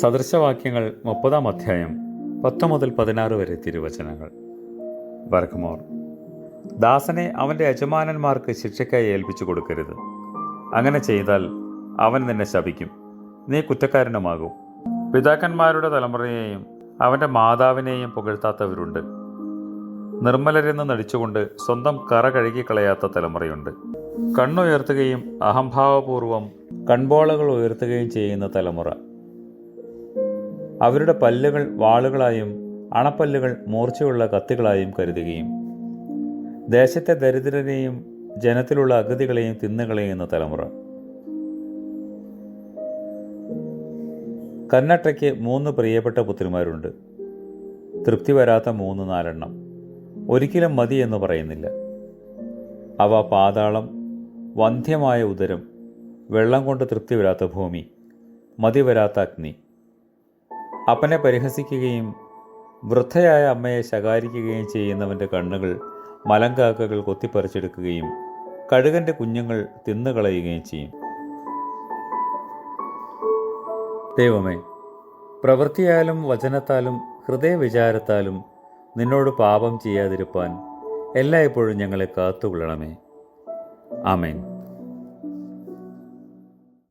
സദൃശവാക്യങ്ങൾ മുപ്പതാം അധ്യായം പത്ത് മുതൽ പതിനാറ് വരെ തിരുവചനങ്ങൾ. ബർഖമോർ ദാസനെ അവന്റെ യജമാനന്മാർക്ക് ശിക്ഷയ്ക്കായി ഏൽപ്പിച്ചു കൊടുക്കരുത്. അങ്ങനെ ചെയ്താൽ അവൻ നിന്നെ ശപിക്കും. നീ കുറ്റക്കാരനുമാകും. പിതാക്കന്മാരുടെ തലമുറയെയും അവന്റെ മാതാവിനെയും പുകഴ്ത്താത്തവരുണ്ട്. നിർമ്മലരെന്ന് നടിച്ചുകൊണ്ട് സ്വന്തം കറ കഴുകിക്കളയാത്ത തലമുറയുണ്ട്. കണ്ണുയർത്തുകയും അഹംഭാവപൂർവം കൺപോളകൾ ഉയർത്തുകയും ചെയ്യുന്ന തലമുറ. അവരുടെ പല്ലുകൾ വാളുകളായും അണപ്പല്ലുകൾ മൂർച്ചയുള്ള കത്തികളായും കരുതുകയും ദേശത്തെ ദരിദ്രരെയും ജനത്തിലുള്ള അഗതികളെയും തിന്നുകളയുന്ന തലമുറ. കന്നട്ടയ്ക്ക് മൂന്ന് പ്രിയപ്പെട്ട പുത്രിമാരുണ്ട്. തൃപ്തി വരാത്ത മൂന്ന് നാലെണ്ണം. ഒരിക്കലും മതി എന്ന് പറയുന്നില്ല. അവ പാതാളം വന്ധ്യമായ ഉദരം വെള്ളം കൊണ്ട് തൃപ്തി വരാത്ത ഭൂമി മതി വരാത്ത അഗ്നി. അപ്പനെ പരിഹസിക്കുകയും വൃദ്ധയായ അമ്മയെ ശകാരിക്കുകയും ചെയ്യുന്നവന്റെ കണ്ണുകൾ മലങ്കാക്കകൾ കൊത്തിപ്പറിച്ചെടുക്കുകയും കഴുകന്റെ കുഞ്ഞുങ്ങൾ തിന്നുകളയുകയും ചെയ്യും. ദൈവമേ പ്രവൃത്തിയാലും വചനത്താലും ഹൃദയവിചാരത്താലും നിന്നോട് പാപം ചെയ്യാതിരുപ്പാൻ എല്ലായ്പ്പോഴും ഞങ്ങളെ കാത്തുകൊള്ളണമേ. ആമേൻ.